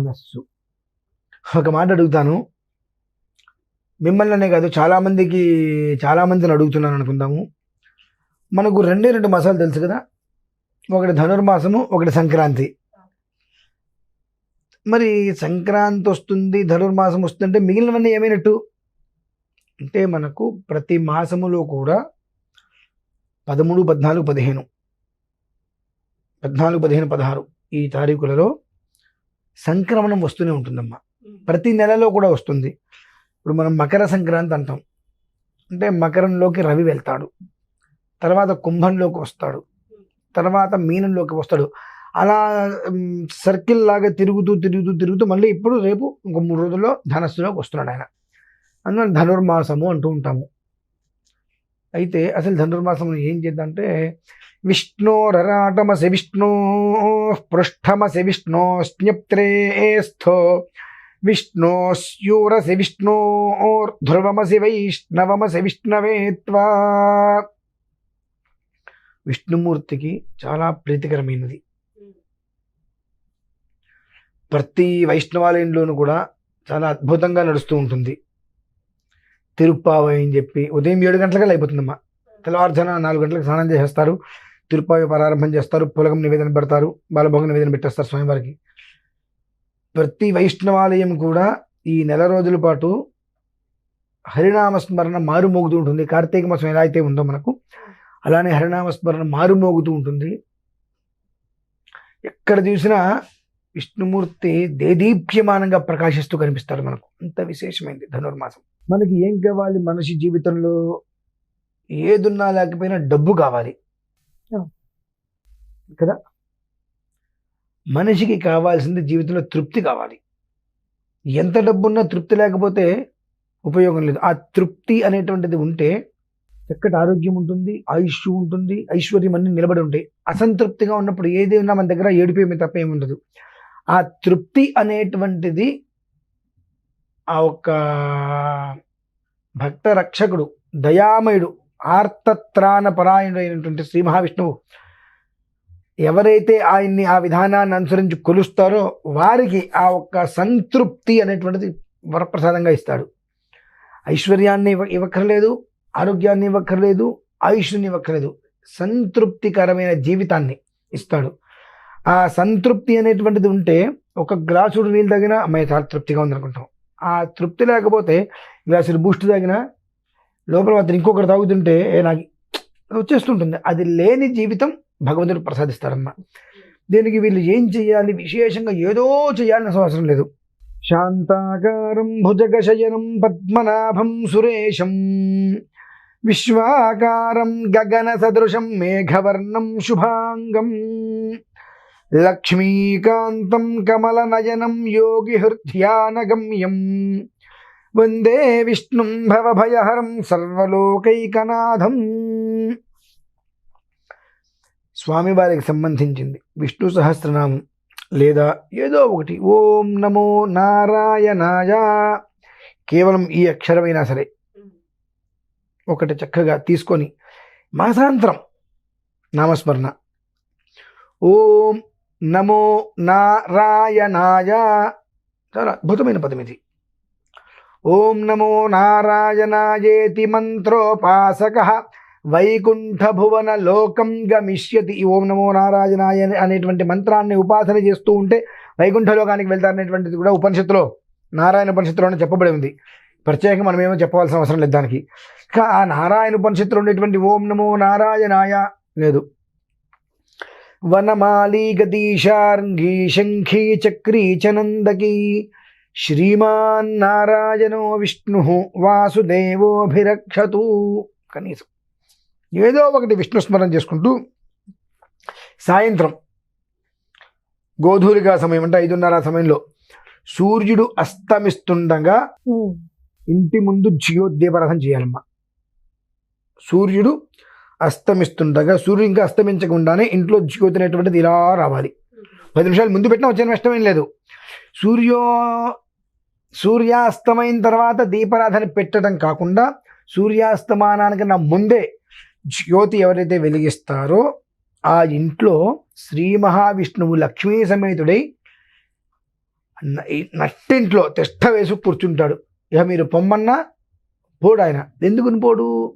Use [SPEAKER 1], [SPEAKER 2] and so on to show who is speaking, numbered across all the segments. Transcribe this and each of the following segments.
[SPEAKER 1] మనస్సు. ఒక మాట అడుగుతాను. మిమ్మల్ని కాదు చాలామందికి చాలామందిని అడుగుతున్నాను అనుకుందాము. మనకు రెండే రెండు మాసాలు తెలుసు కదా? ఒకటి ధనుర్మాసము ఒకటి సంక్రాంతి. మరి సంక్రాంతి వస్తుంది ధనుర్మాసం వస్తుందంటే మిగిలినవన్నీ ఏమైనట్టు? అంటే మనకు ప్రతి మాసములో కూడా పదమూడు పద్నాలుగు పదిహేను. పద్నాలుగు పదిహేను పదహారు ఈ తారీఖులలో సంక్రమణం వస్తూనే ఉంటుందమ్మా. ప్రతి నెలలో కూడా వస్తుంది. ఇప్పుడు మనం మకర సంక్రాంతి అంటాం. అంటే మకరంలోకి రవి వెళ్తాడు. తర్వాత కుంభంలోకి వస్తాడు. తర్వాత మీనంలోకి వస్తాడు. అలా సర్కిల్ లాగా తిరుగుతూ తిరుగుతూ తిరుగుతూ మళ్ళీ ఇప్పుడు రేపు ఇంకో మూడు రోజుల్లో ధనస్సులోకి వస్తున్నాడు ఆయన. అందువల్ల ధనుర్మాసము అంటూ ఉంటాము. అయితే అసలు ధనుర్మాసం ఏం చేద్దంటే విష్ణోరరాటమసి విష్ణో పృష్ఠమసి విష్ణో స్న్యప్త్రేస్థో విష్ణోస్యూరసి విష్ణో వైష్ణవమసి విష్ణవే విష్ణుమూర్తికి చాలా ప్రీతికరమైనది. ప్రతి వైష్ణవాలయంలోనూ కూడా చాలా అద్భుతంగా నడుస్తూ ఉంటుంది. తిరుప్పావై అని చెప్పి ఉదయం ఏడు గంటలకల్లా అయిపోతుందమ్మా. తెల్లవారుజాన నాలుగు గంటలకు స్నానం చేసేస్తారు. తిరుప్పావి ప్రారంభం చేస్తారు పులగం నివేదన పెడతారు బాలభోగ నివేదన పెట్టేస్తారు స్వామివారికి. ప్రతి వైష్ణవాలయం కూడా ఈ నెల రోజుల పాటు హరినామస్మరణ మారుమోగుతూ ఉంటుంది. కార్తీక మాసం ఎలా అయితే ఉందో మనకు అలానే హరినామస్మరణ మారుమోగుతూ ఉంటుంది. ఎక్కడ చూసినా విష్ణుమూర్తి దేదీప్యమానంగా ప్రకాశిస్తూ కనిపిస్తారు మనకు. అంత విశేషమైంది ధనుర్మాసం. మనకి ఏం కావాలి? మనిషి జీవితంలో ఏదున్నా లేకపోయినా డబ్బు కావాలి. కదా? మనిషికి కావాల్సింది జీవితంలో తృప్తి కావాలి. ఎంత డబ్బున్నా తృప్తి లేకపోతే ఉపయోగం లేదు. ఆ తృప్తి అనేటువంటిది ఉంటే చక్కటి ఆరోగ్యం ఉంటుంది ఆయుష్ ఉంటుంది ఐశ్వర్యం అన్ని నిలబడి ఉంటాయి. అసంతృప్తిగా ఉన్నప్పుడు ఏది ఉన్నా మన దగ్గర ఏడిపోయి తప్ప ఏమి ఉండదు. ఆ తృప్తి అనేటువంటిది ఆ ఒక్క భక్త రక్షకుడు దయామయుడు ఆర్తత్రాణ పరాయణుడు అయినటువంటి శ్రీ మహావిష్ణువు ఎవరైతే ఆయన్ని ఆ విధానాన్ని అనుసరించి కొలుస్తారో వారికి ఆ ఒక్క సంతృప్తి అనేటువంటిది వరప్రసాదంగా ఇస్తాడు. ఐశ్వర్యాన్ని ఇవ్వ ఇవ్వక్కర్లేదు ఆరోగ్యాన్ని ఇవ్వక్కర్లేదు ఆయుష్ని ఇవ్వక్కర్లేదు సంతృప్తికరమైన జీవితాన్ని ఇస్తాడు. ఆ సంతృప్తి అనేటువంటిది ఉంటే ఒక గ్లాసుడు నీళ్ళు తగిన అమ్మాయి చాలా తృప్తిగా ఉందనుకుంటాం. ఆ తృప్తి లేకపోతే గ్లాసుడు బూస్ట్ తగిన లోపల మాత్రం ఇంకొకటి తాగుతుంటే నాకు వచ్చేస్తుంటుంది. అది లేని జీవితం భగవంతుడు ప్రసాదిస్తారన్నమాట. దీనికి వీళ్ళు ఏం చేయాలి? విశేషంగా ఏదో చేయాలని అవసరం లేదు. శాంతాకారం భుజగశయనం పద్మనాభం సురేశం విశ్వాకారం గగన సదృశం మేఘవర్ణం శుభాంగం లక్ష్మీకాంతం కమలనయనం యోగి హృద్యానగమ్యం వందే విష్ణుం భవభయహరం సర్వలోకైకనాథం స్వామివారికి సంబంధించింది. విష్ణు సహస్రనామం లేదా ఏదో ఒకటి. ఓం నమో నారాయణాయ. కేవలం ఈ అక్షరమైనా సరే. ఒకటి చక్కగా తీసుకొని మాసాంతరం నామస్మరణ. ఓం నమో నారాయణాయ. చాలా అద్భుతమైన పదం ఇది. ఓం నమో నారాయణాయేతి మంత్రోపాసక. వైకుంఠ భువన లోకం గమిష్యతి. ఈ ఓం నమో నారాజనాయ అనేటువంటి మంత్రాన్ని ఉపాసన చేస్తూ ఉంటే వైకుంఠ లోకానికి వెళ్తారనేటువంటిది కూడా ఉపనిషత్తులో నారాయణ ఉపనిషత్తులోనే చెప్పబడి ఉంది. ప్రత్యేకంగా మనం ఏమో చెప్పవలసిన అవసరం లేదు దానికి. ఇంకా ఆ నారాయణ ఉపనిషత్తులో ఉండేటువంటి ఓం నమో నారాయణాయ లేదు. వనమాలీ గదీశార్ంఘీ శంఖీ చక్రీ చనందకీ శ్రీమాన్ నారాయణో విష్ణు వాసుదేవోభిరక్షతు కనీసం. ఏదో ఒకటి విష్ణు స్మరణ చేసుకుంటూ సాయంత్రం గోధూలిగా సమయం అంటే ఐదున్నర సమయంలో సూర్యుడు అస్తమిస్తుండగా. ఇంటి ముందు జియోద్దీపారాధన చేయాలమ్మా. సూర్యుడు అస్తమిస్తుండగా సూర్యుడు ఇంకా అస్తమించకుండానే ఇంట్లో జ్యోతి అనేటువంటిది ఇలా రావాలి. పది నిమిషాలు ముందు పెట్టినా వచ్చే నష్టమేం లేదు. సూర్యో సూర్యాస్తమైన తర్వాత దీపారాధన పెట్టడం కాకుండా సూర్యాస్తమానానికన్నా ముందే జ్యోతి ఎవరైతే వెలిగిస్తారో ఆ ఇంట్లో శ్రీ మహావిష్ణువు లక్ష్మీ సమేతుడై నట్టింట్లో తిష్ట వేసి కూర్చుంటాడు. ఇక మీరు పొమ్మన్నా పోడు ఆయన. ఎందుకుని పోడు?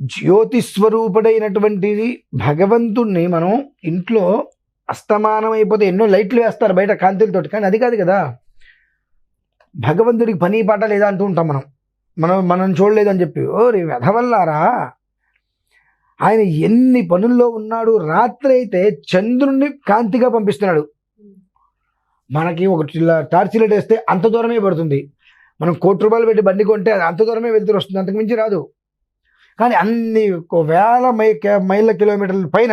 [SPEAKER 1] జ్యోతిస్వరూపుడైనటువంటిది భగవంతుణ్ణి మనం ఇంట్లో అస్తమానం అయిపోతే ఎన్నో లైట్లు వేస్తారు బయట కాంతులతోటి. కానీ అది కాదు కదా. భగవంతుడికి పని పాట లేదా అంటూ ఉంటాం మనం. మనం మనం చూడలేదని చెప్పి ఓ రే వెధవల్లారా ఆయన ఎన్ని పనుల్లో ఉన్నాడు రాత్రి అయితే చంద్రుణ్ణి కాంతిగా పంపిస్తున్నాడు. మనకి ఒక టార్చ్ లైట్ వేస్తే అంత దూరమే పడుతుంది. మనం కోటి రూపాయలు పెట్టి బండి కొంటే అది అంత దూరమే వెళ్తూ వస్తుంది. అంతకు మించి రాదు. కానీ అన్ని ఒక వేల మై మైళ్ళ కిలోమీటర్ల పైన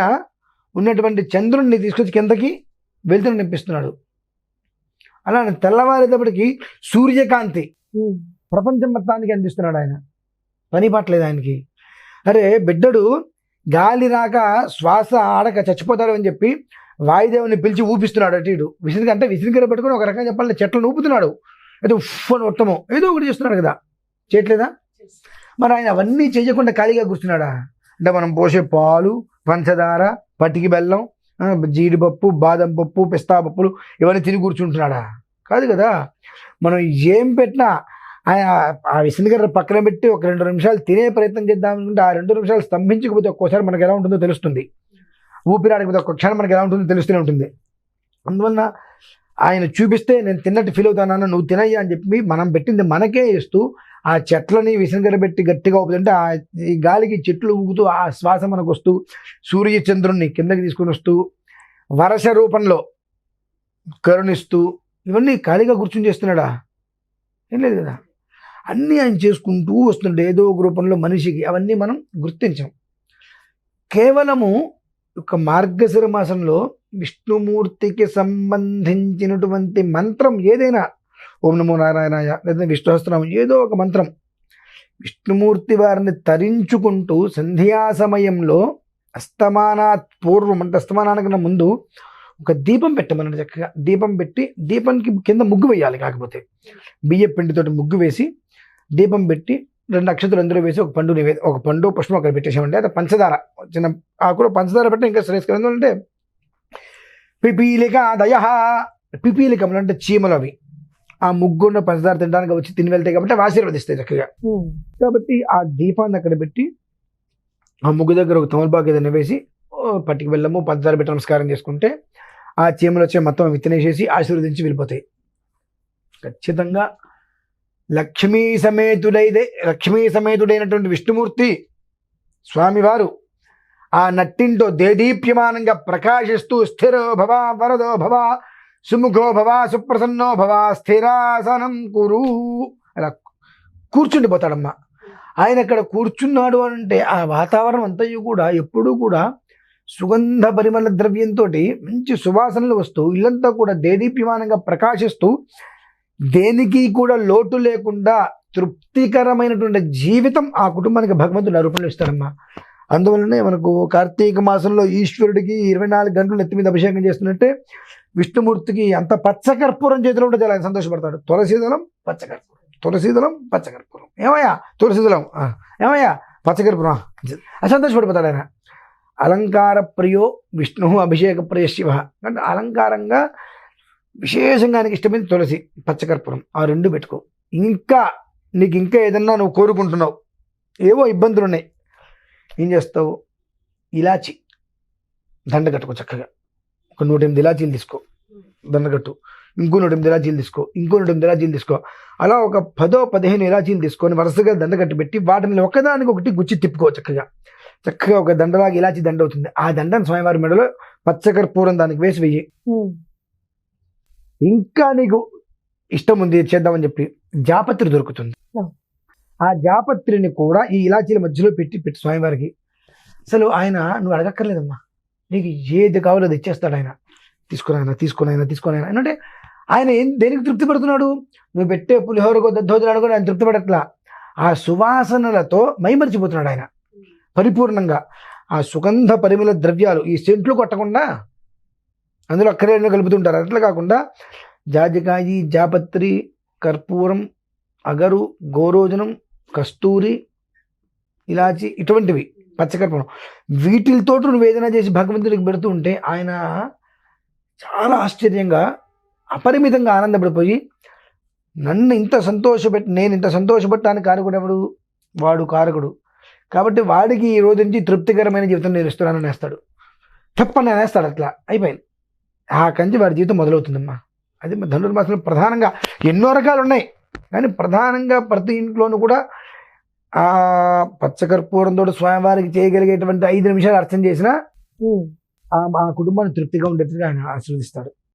[SPEAKER 1] ఉన్నటువంటి చంద్రుణ్ణి తీసుకొచ్చి కిందకి వెళ్తున్న నింపిస్తున్నాడు అలా తెల్లవారేటప్పటికి సూర్యకాంతి. ప్రపంచం మొత్తానికి అందిస్తున్నాడు ఆయన. పని పట్టలేదు ఆయనకి. అరే బిడ్డడు గాలి రాక శ్వాస ఆడక చచ్చిపోతాడు అని చెప్పి వాయుదేవుని పిలిచి ఊపిస్తున్నాడు అటు ఇటు. విసిరిక అంటే విసిరికర పెట్టుకుని ఒక రకంగా చెప్పాలంటే చెట్లను ఊపుతున్నాడు. అయితే ఉఫ్ అని ఉత్తమం. ఏదో ఒకటి చేస్తున్నాడు కదా. చేయట్లేదా? మరి ఆయన అవన్నీ చేయకుండా ఖాళీగా కూర్చున్నాడా? అంటే మనం పోసే పాలు పంచదార పటికి బెల్లం జీడిపప్పు బాదం పప్పు పిస్తా పప్పులు ఇవన్నీ తిని కూర్చుంటున్నాడా? కాదు కదా. మనం ఏం పెట్టినా ఆయన ఆ విసనగర్ర పక్కన పెట్టి ఒక రెండు నిమిషాలు తినే ప్రయత్నం చేద్దాం అనుకుంటే ఆ రెండు నిమిషాలు స్తంభించకపోతే ఒక్కోసారి మనకు ఎలా ఉంటుందో తెలుస్తుంది. ఊపిరాడకపోతే ఒక్క క్షణం మనకి ఎలా ఉంటుందో తెలుస్తూనే ఉంటుంది. అందువలన ఆయన చూపిస్తే నేను తిన్నట్టు ఫీల్ అవుతానన్న నువ్వు తినయ్యా అని చెప్పి మనం పెట్టింది మనకే ఇస్తూ ఆ చెట్లని విసనగర పెట్టి గట్టిగా ఊపుతుంటే ఆ ఈ గాలికి చెట్లు ఊగుతూ ఆ శ్వాస మనకు వస్తూ సూర్యచంద్రుణ్ణి కిందకి తీసుకొని వస్తూ వరస రూపంలో కరుణిస్తూ ఇవన్నీ ఖాళీగా కూర్చుని చేస్తున్నాడా? ఏం లేదు కదా. అన్నీ ఆయన చేసుకుంటూ వస్తుండే ఏదో ఒక రూపంలో మనిషికి. అవన్నీ మనం గుర్తించాం. కేవలము ఒక మార్గశిర మాసంలో విష్ణుమూర్తికి సంబంధించినటువంటి మంత్రం ఏదైనా ఓం నమో నారాయణాయ లేదా విష్ణుహస్త్రం ఏదో ఒక మంత్రం విష్ణుమూర్తి వారిని తరించుకుంటూ సంధ్యా సమయంలో అస్తమానాత్ పూర్వం అంటే అస్తమానానికన్నా ముందు ఒక దీపం పెట్టమన్నాడు చక్కగా. దీపం పెట్టి దీపానికి కింద ముగ్గు వేయాలి కాకపోతే. బియ్య పిండితోటి ముగ్గు వేసి దీపం పెట్టి రెండు అక్షతలు అందరూ వేసి ఒక పండు ఒక పండు పుష్పం అక్కడ పెట్టేసామండి. అది పంచదార. చిన్న ఆకులో పంచదార పెట్టి ఇంకా శ్రేష్కరం ఎందుకంటే పిపీలిక దయ పిపీలికములు అంటే చీమలు అవి. ఆ ముగ్గున్న పంచదార తినడానికి వచ్చి తిని వెళ్తాయి కాబట్టి అవి ఆశీర్వదిస్తాయి చక్కగా. కాబట్టి ఆ దీపాన్ని అక్కడ పెట్టి ఆ ముగ్గు దగ్గర ఒక తమలపాకు ఏదైనా వేసి పట్టికి వెళ్ళము పంచదార పెట్టి నమస్కారం చేసుకుంటే ఆ చీమలు వచ్చే మొత్తం అవి తినేసేసి ఆశీర్వదించి వెళ్ళిపోతాయి. ఖచ్చితంగా లక్ష్మీ సమేతుడైదే లక్ష్మీ సమేతుడైనటువంటి విష్ణుమూర్తి స్వామివారు ఆ నట్టింటో దేదీప్యమానంగా ప్రకాశిస్తూ స్థిరో భవ వరదో భవ సుముఖో భవ సుప్రసన్నో భవ స్థిరాసనం కురు అలా కూర్చుండిపోతాడమ్మా ఆయన ఇక్కడ కూర్చున్నాడు అని అంటే ఆ వాతావరణం అంతయు కూడా ఎప్పుడూ కూడా సుగంధ పరిమళ ద్రవ్యంతో మంచి సువాసనలు వస్తూ ఇల్లంతా కూడా దేదీప్యమానంగా ప్రకాశిస్తూ దేనికి కూడా లోటు లేకుండా తృప్తికరమైనటువంటి జీవితం ఆ కుటుంబానికి భగవంతుడు ఆ రూపంలో ఇస్తాడమ్మా. అందువల్లనే మనకు కార్తీక మాసంలో ఈశ్వరుడికి ఇరవై నాలుగు గంటలు నెత్తి మీద అభిషేకం చేస్తున్నట్టే విష్ణుమూర్తికి అంత పచ్చకర్పూరం చేతిలో ఉంటే చాలా సంతోషపడతాడు. తులసీదలం పచ్చకర్పూరం. తులసీదలం పచ్చకర్పూరం. ఏమయ్యా? తులసీదలం ఏమయ్యా? పచ్చకర్పూరం. సంతోషపడిపోతాడు ఆయన. అలంకార ప్రియో విష్ణు అభిషేక ప్రియ శివ. అంటే అలంకారంగా విశేషంగా ఆయనకి ఇష్టమైన తులసి పచ్చకర్పూరం. ఆ రెండు పెట్టుకో. ఇంకా నీకు ఇంకా ఏదన్నా నువ్వు కోరుకుంటున్నావు ఏవో ఇబ్బందులు ఉన్నాయి ఏం చేస్తావు? ఇలాచి. దండ కట్టుకో చక్కగా. ఒక నూట ఎనిమిది ఇలాచీలు తీసుకో. దండగట్టు ఇంకో నూట ఎనిమిది ఇలాచీలు తీసుకో. ఇంకో నూట ఎనిమిది ఇలాచీలు తీసుకో. అలా ఒక పదో పదిహేను ఇలాచీలు తీసుకొని వరుసగా దండ పెట్టి వాటిని ఒకదానికి ఒకటి గుచ్చి తిప్పుకో చక్కగా. చక్కగా ఒక దండలాగా ఇలాచి దండ అవుతుంది. ఆ దండను స్వామివారి మెడలో పచ్చకర్పూరం దానికి వేసి వెయ్యి. ఇంకా నీకు ఇష్టం ఉంది చేద్దామని చెప్పి జాపత్రి దొరుకుతుంది. ఆ జాపత్రిని కూడా ఈ ఇలాచీల మధ్యలో పెట్టి పెట్టి స్వామివారికి. అసలు ఆయన నువ్వు అడగక్కర్లేదమ్మా. నీకు ఏది కావాలో అది ఇచ్చేస్తాడు ఆయన. తీసుకుని తీసుకుని ఆయన తీసుకుని ఆయన అంటే ఆయన ఏం దేనికి తృప్తి పడుతున్నాడు? నువ్వు పెట్టే పులిహోరకో దద్దోజనాలు కూడా ఆయన తృప్తి పడట్లా. ఆ సువాసనలతో మైమరిచిపోతున్నాడు ఆయన. పరిపూర్ణంగా. ఆ సుగంధ పరిమళ ద్రవ్యాలు ఈ సెంట్లు కొట్టకుండా అందులో అక్కడే కలుపుతుంటారు. అట్లా కాకుండా జాజికాయి జాపత్రి కర్పూరం అగరు గోరోజనం కస్తూరి ఇలాచి ఇటువంటివి పచ్చకర్పూరం. వీటితో నువ్వు ఏదైనా చేసి భగవంతుడికి పెడుతూ ఉంటే ఆయన చాలా ఆశ్చర్యంగా అపరిమితంగా ఆనందపడిపోయి నన్ను ఇంత సంతోషపెట్టి నేను ఇంత సంతోషపెట్టడానికి కారకుడెవడు వాడు కారకుడు. కాబట్టి వాడికి ఈ రోజు నుంచి తృప్తికరమైన జీవితం నేను ఇస్తున్నాను అనేస్తాడు. తప్పని అనేస్తాడు అట్లా. అయిపోయింది. ఆ కంచి వాడి జీవితం మొదలవుతుందమ్మా. అది ధనుర్మాసంలో ప్రధానంగా ఎన్నో రకాలు ఉన్నాయి కానీ ప్రధానంగా ప్రతి ఇంట్లోనూ కూడా ఆ పచ్చకర్పూరంతో స్వామివారికి చేయగలిగేటువంటి ఐదు నిమిషాలు అర్చన చేసినా ఆ కుటుంబాన్ని తృప్తిగా ఉండేట్టుగా ఆయన ఆశీర్వదిస్తాడు.